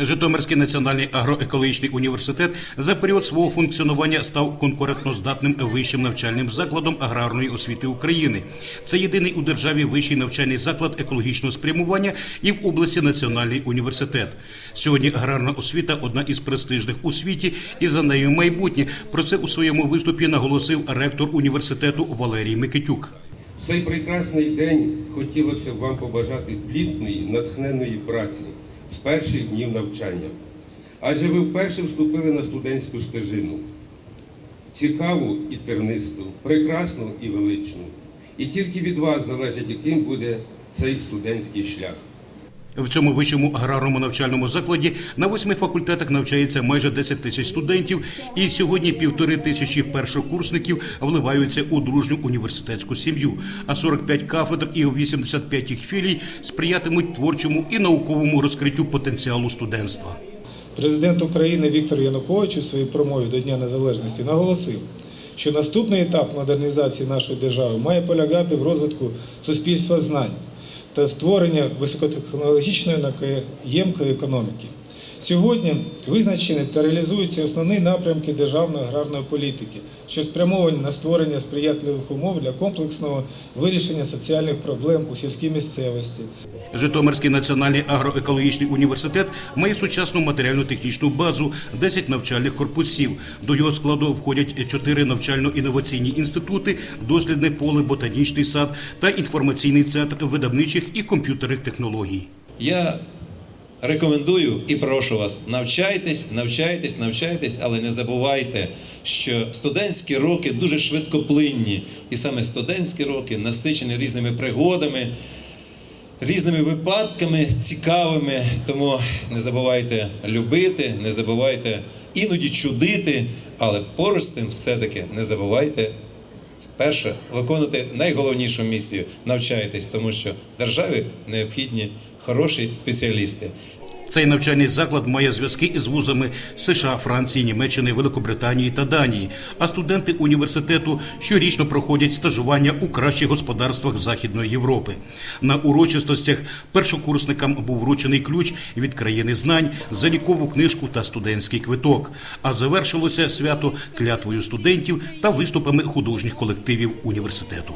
Житомирський національний агроекологічний університет за період свого функціонування став конкурентноздатним вищим навчальним закладом аграрної освіти України. Це єдиний у державі вищий навчальний заклад екологічного спрямування і в області національний університет. Сьогодні аграрна освіта одна із престижних у світі, і за нею майбутнє. Про це у своєму виступі наголосив ректор університету Валерій Микитюк. Цей прекрасний день хотілося б вам побажати плідної, натхненної праці з перших днів навчання. Адже ви вперше вступили на студентську стежину. Цікаву і тернисту, прекрасну і величну. І тільки від вас залежить, яким буде цей студентський шлях. В цьому вищому аграрному навчальному закладі на восьми факультетах навчається майже 10 тисяч студентів, і сьогодні півтори тисячі першокурсників вливаються у дружню університетську сім'ю. А 45 кафедр і 85 їх філій сприятимуть творчому і науковому розкриттю потенціалу студентства. Президент України Віктор Янукович у своїй промові до Дня Незалежності наголосив, що наступний етап модернізації нашої держави має полягати в розвитку суспільства знань та створення високотехнологічної наємкої економіки. Сьогодні визначені та реалізуються основні напрямки державної аграрної політики, що спрямовані на створення сприятливих умов для комплексного вирішення соціальних проблем у сільській місцевості, Житомирський національний агроекологічний університет має сучасну матеріально-технічну базу, 10 навчальних корпусів. До його складу входять 4 навчально-інноваційні інститути, дослідне поле, ботанічний сад та інформаційний центр видавничих і комп'ютерних технологій. Я рекомендую і прошу вас, навчайтесь, навчайтесь, навчайтесь, але не забувайте, що студентські роки дуже швидкоплинні, і саме студентські роки насичені різними пригодами, різними випадками цікавими. Тому не забувайте любити, не забувайте іноді чудити, але поруч з тим все-таки не забувайте. Перше, виконувати найголовнішу місію навчайтесь, тому що державі необхідні хороші спеціалісти. Цей навчальний заклад має зв'язки із вузами США, Франції, Німеччини, Великобританії та Данії. А студенти університету щорічно проходять стажування у кращих господарствах Західної Європи. На урочистостях першокурсникам був вручений ключ від країни знань, залікову книжку та студентський квиток. А завершилося свято клятвою студентів та виступами художніх колективів університету.